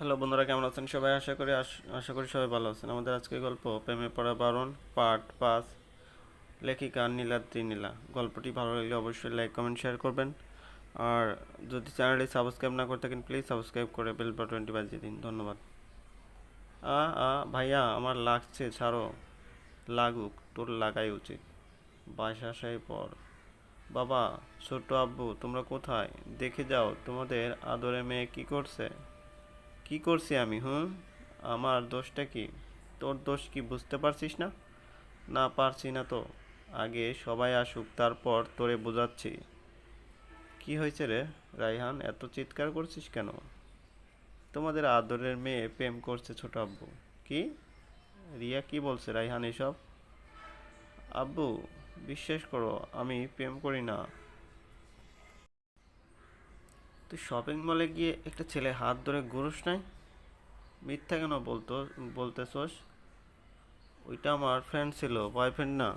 Hello বন্ধুরা, কেমন আছেন? সবাই আশা করি আশ- করি সবাই ভালো আছেন। আমাদের আজকের গল্প, প্রেমে পড়া বারণ পার্ট পাঁচ লেখিকা নীলাদ্রি নীলা। গল্পটি ভালো লাগলে অবশ্যই লাইক, কমেন্ট, শেয়ার করবেন। আর যদি চ্যানেলটি সাবস্ক্রাইব না করে থাকেন, প্লিজ সাবস্ক্রাইব করে বেল বাটনটি বাজিয়ে দিন। ধন্যবাদ। আ আ, ভাইয়া, আমার লাগছে, ছাড়ো। লাগুক, তোর লাগাই উচিত। বাসা আসাই পর। বাবা, ছোট্ট আব্বু, তোমরা কোথায়? দেখে যাও, তোমাদের আদরে মেয়ে কি করছে? কি করছি আমি, হুম? আমার দোষটা কি? তোর দোষ কি বুঝতে পারছিস না? না পারছি না তো। আগে সবাই আসুক, তারপর তোরে বোঝাচ্ছি। কি হয়েছে রে রাইহান, এত চিৎকার করছিস কেন? তোমাদের আদরের মেয়ে প্রেম করছে ছোট আব্বু। কি? রিয়া কি বলছে রাইহান এসব? আব্বু, বিশ্বাস করো, আমি প্রেম করি না। তুই শপিং মলে গিয়ে একটা ছেলে হাত ধরে ঘুরুস নাই? মিথ্যা কেন বলতো, বলতেছস? ওইটা আমার ফ্রেন্ড ছিল বয়ফ্রেন্ড না।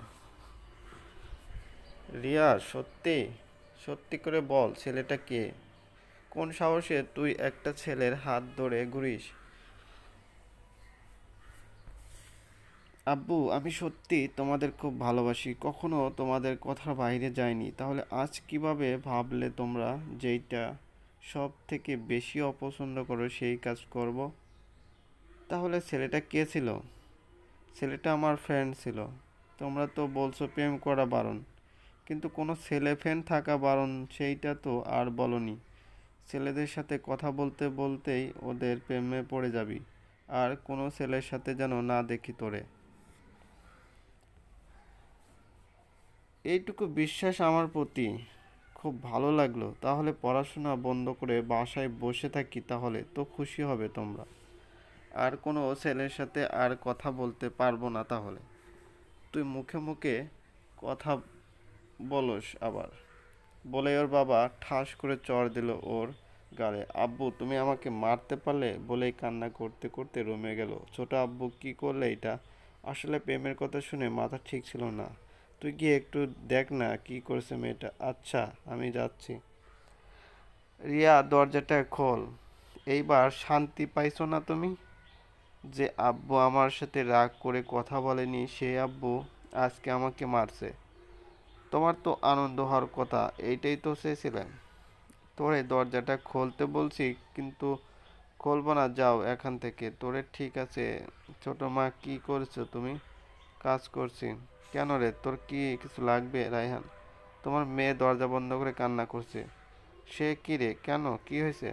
রিয়া, সত্যি? সত্যি করে বল, ছেলেটা কে? কোন সাহসে তুই একটা ছেলের হাত ধরে ঘুরিস? আব্বু, আমি সত্যি তোমাদের খুব ভালোবাসি। কখনো তোমাদের কথার বাইরে যায়নি তাহলে আজ কীভাবে ভাবলে তোমরা যেইটা সব থেকে বেশি অপছন্দ করো সেই কাজ করব? তাহলে ছেলেটা কে ছিল? ছেলেটা আমার ফ্রেন্ড ছিল। তোমরা তো বলছো প্রেম করা বারণ। কিন্তু কোনো ছেলে ফ্রেন্ড থাকা বারণ সেইটা তো আর বলনি। ছেলেদের সাথে কথা বলতে বলতেই ওদের প্রেমে পড়ে যাবি। আর কোনো ছেলের সাথে যেন না দেখি তোরে। এইটুকু বিশ্বাস আমার প্রতি। খুব ভালো লাগল। তাহলে পড়াশোনা বন্ধ করে বাসায় বসে থাকি তাহলে, তো খুশি হবে তোমরা। আর কোনো ছেলের সাথে আর কথা বলতে পারব না তাহলে। তুই মুখে মুখে কথা বলস আবার। বলে ওর বাবা ঠাস করে চড় দিল ওর গালে। আব্বু, তুমি আমাকে মারতে পারলে? বলেই কান্না করতে করতে রুমে গেল। ছোট আব্বু, কি করলে এটা? আসলে প্রেমের কথা শুনে মাথা ঠিক ছিল না। তুই গিয়ে একটু দেখ না কি করেছে মেয়েটা। আচ্ছা আমি যাচ্ছি। রিয়া, দরজাটা খোল। এইবার শান্তি পাইছো না তুমি? যে আব্বু আমার সাথে রাগ করে কথা বলেনি, সে আব্বু আজকে আমাকে মারছে। তোমার তো আনন্দ হওয়ার কথা, এইটাই তো চেয়েছিলেন। তোরে দরজাটা খুলতে বলছি, কিন্তু খুলবো না, যাও এখান থেকে। তোরে ঠিক আছে, ছোট মা, কি করছ তুমি? কাজ করছি। কেন রে? তোর কি কিছু লাগবে, রায়হান? তোমার মেয়ে দরজা বন্ধ করে কান্না করছে। সে কি রে? কেন? কি হয়েছে?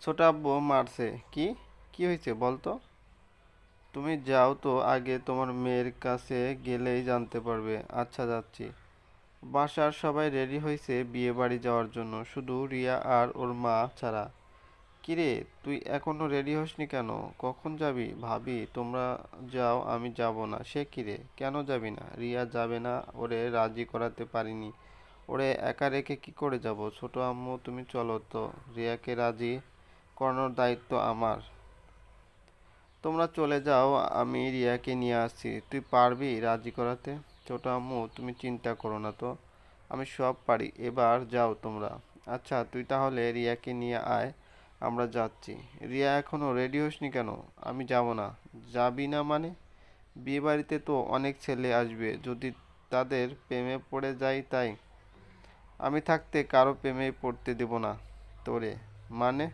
ছোট আব্বু মারছে। কি? কি হয়েছে বলতো তুমি যাও তো, আগে তোমার মেয়ের কাছে গেলেই জানতে পারবে। আচ্ছা যাচ্ছি। বাসার সবাই রেডি হয়েছে বিয়ে বাড়ি যাওয়ার জন্য। শুধু রিয়া আর ওর মা ছাড়া। কিরে, তুই এখনও রেডি হসনি কেন? কখন যাবি? ভাবি, তোমরা যাও, আমি যাব না। সে কিরে? কেন যাবি না? রিয়া যাবে না, ওরে রাজি করাতে পারিনি। ওরে একা রেখে কি করে যাব? ছোট আম্মু, তুমি চলো তো। রিয়াকে রাজি করানোর দায়িত্ব আমার। তোমরা চলে যাও, আমি রিয়াকে নিয়ে আসছি। তুই পারবি রাজি করাতে? ছোট আম্মু, তুমি চিন্তা করো না তো। আমি সব পারি। এবার যাও তোমরা। আচ্ছা তুই তাহলে রিয়াকে নিয়ে আয়। আমরা যাচ্ছি। রিয়া এখনও রেডি হসনি কেন? আমি যাব না। যাবি না মানে? বিয়ে বাড়িতে তো অনেক ছেলে আসবে। যদি তাদের প্রেমে পড়ে যাই তাই। আমি থাকতে কারও প্রেমে পড়তে দেব না তোরে। মানে?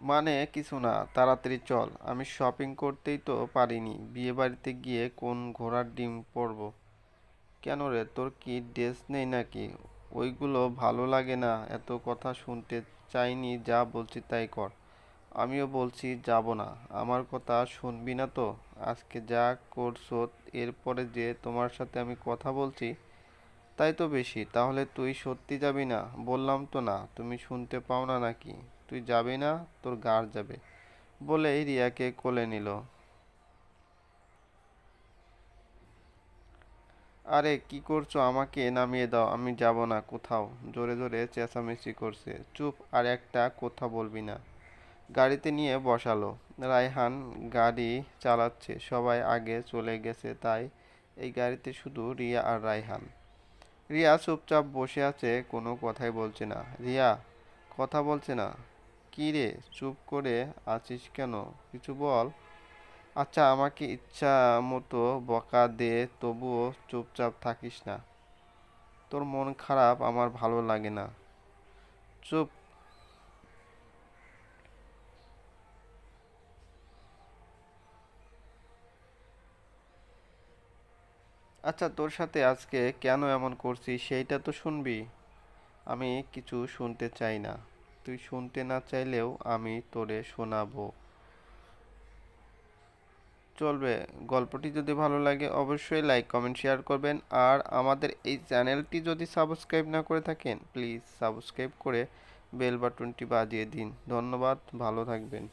মানে কিছু না, তাড়াতাড়ি চল। আমি শপিং করতেই তো পারিনি। বিয়ে বাড়িতে গিয়ে কোন ঘোড়ার ডিম পরবো? কেন রে? তোর কি ড্রেস নেই নাকি? ওইগুলো ভালো লাগে না। এত কথা শুনতে চাইনি, যা বলছি তাই কর। আমিও বলছি যাব না। আমার কথা শুনবি না তো? আজকে যা করছ, এরপরে যে তোমার সাথে আমি কথা বলছি, তাই তো বেশি। তাহলে তুই সত্যি যাবি না? বললাম তো না। তুমি শুনতে পাও না নাকি? তুই যাবি না? তোর গাড় যাবে। বলেই রিয়াকে কোলে নিল। আরে, কি করছ? আমাকে নামিয়ে দাও, আমি যাব না কোথাও। জোরে জোরে চেঁচামেচি করছে। চুপ, আর একটা কথা বলবি না। গাড়িতে নিয়ে বসালো। রায়হান গাড়ি চালাচ্ছে। সবাই আগে চলে গেছে, তাই এই গাড়িতে শুধু রিয়া আর রায়হান। রিয়া চুপচাপ বসে আছে, কোনো কথাই বলছে না। রিয়া, কথা বলছে না? কী রে, চুপ করে আছিস কেন? কিছু বল। আচ্ছা আমাকে ইচ্ছা মতো বকা দে, তবুও চুপচাপ থাকিস না। তোর মন খারাপ, আমার ভালো লাগে না। চুপ। আচ্ছা তোর সাথে আজকে কেন এমন করছিস, সেইটা তো শুনবি। আমি কিছু শুনতে চাই না। তুই শুনতে না চাইলেও আমি তোরে শোনাবো। চলবে। গল্পটি যদি ভালো লাগে অবশ্যই লাইক, কমেন্ট, শেয়ার করবেন। আর আমাদের এই চ্যানেলটি যদি সাবস্ক্রাইব না করে থাকেন, প্লিজ সাবস্ক্রাইব করে বেল বাটনটি বাজিয়ে দিন। ধন্যবাদ, ভালো থাকবেন।